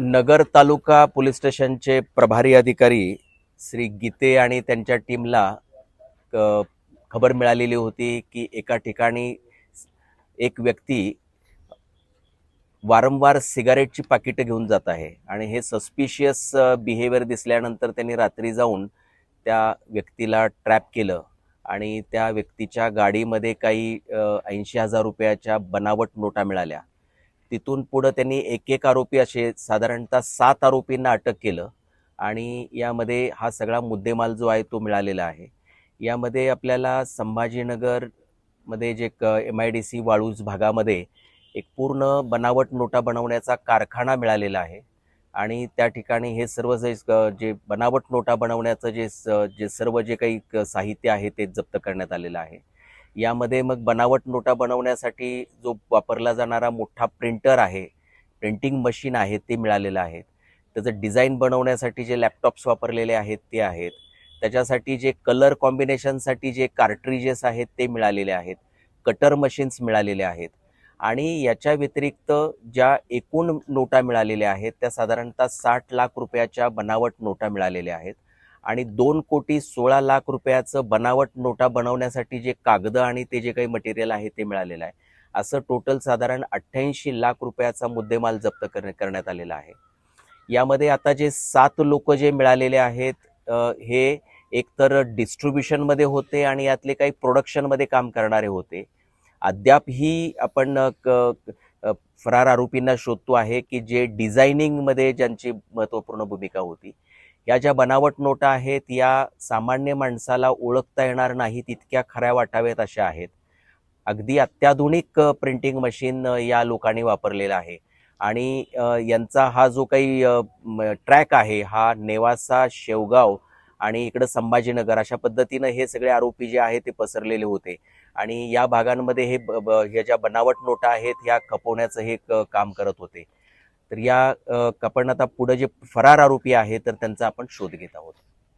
नगर तालुका police स्टेशनचे प्रभारी अधिकारी श्री गीते आणि त्यांच्या टीमला खबर मिळालेली होती की एका ठिकाणी एक व्यक्ती वारंवार सिगारेटची पाकिटं घेऊन जात आहे आणि हे सस्पिशियस बिहेवियर दिसल्यानंतर त्यांनी रात्री जाऊन त्या व्यक्तीला ट्रॅप केलं आणि त्या व्यक्तीच्या गाडीमध्ये काही ऐंशी हजार रुपयाच्या बनावट नोटा मिळाल्या. तिथून पुढं त्यांनी एक एक आरोपी असे साधारणतः सात आरोपींना अटक केलं. आणि यामध्ये हा सगळा मुद्देमाल जो आहे तो मिळालेला आहे. यामध्ये आपल्याला संभाजीनगरमध्ये जे क M I D C Waluj भागामध्ये एक पूर्ण बनावट नोटा बनवण्याचा कारखाना मिळालेला आहे. आणि त्या ठिकाणी हे सर्व जे जे बनावट नोटा बनवण्याचं जे स- जे सर्व जे काही क- साहित्य आहे ते जप्त करण्यात आलेलं आहे. यामध्ये मग बनावट नोटा बनवण्यासाठी जो वापरला जाणारा मोठा प्रिंटर आहे प्रिंटिंग मशीन आहे ते मिळालेलं आहे. त्याचं डिझाईन बनवण्यासाठी जे लॅपटॉप्स वापरलेले आहेत ते आहेत. त्याच्यासाठी जे कलर कॉम्बिनेशनसाठी जे कार्ट्रिजेस आहेत ते मिळालेले आहेत. कटर मशीन्स मिळालेले आहेत. आणि याच्या व्यतिरिक्त ज्या एकूण नोटा मिळालेल्या आहेत त्या साधारणतः साठ लाख रुपयाच्या बनावट नोटा मिळालेल्या आहेत. आणि दोन कोटी सोळा लाख रुपयाचं बनावट नोटा बनवण्यासाठी जे कागदं आणि ते जे काही मटेरियल आहे ते मिळालेलं आहे. असं टोटल साधारण अठ्ठ्याऐंशी लाख रुपयाचा मुद्देमाल जप्त कर करण्यात आलेला आहे. यामध्ये आता जे सात लोक जे मिळालेले आहेत हे एकतर डिस्ट्रीब्युशनमध्ये होते आणि यातले काही प्रोडक्शनमध्ये काम करणारे होते. अद्यापही आपण क- फरार आरोपींना शोधतो आहे की जे डिझायनिंगमध्ये ज्यांची महत्त्वपूर्ण भूमिका होती. या ज्या बनावट नोटा आहेत या सामान्य माणसाला ओळखता येणार नाहीत इतक्या खऱ्या वाटाव्यात अशा आहेत. अगदी अत्याधुनिक प्रिंटिंग मशीन या लोकांनी वापरलेलं आहे. आणि यांचा हा जो काही ट्रॅक आहे हा नेवासा शेवगाव आणि इकडं संभाजीनगर अशा पद्धतीनं हे सगळे आरोपी जे आहेत ते पसरलेले होते. आणि या भागांमध्ये हे ब- ब- ह्या ज्या बनावट नोटा आहेत ह्या खपवण्याचं हे क- काम करत होते. तर या अ, आपण आता पुढे जे फरार आरोपी आहे तर त्यांचा आपण शोध घेत आहोत.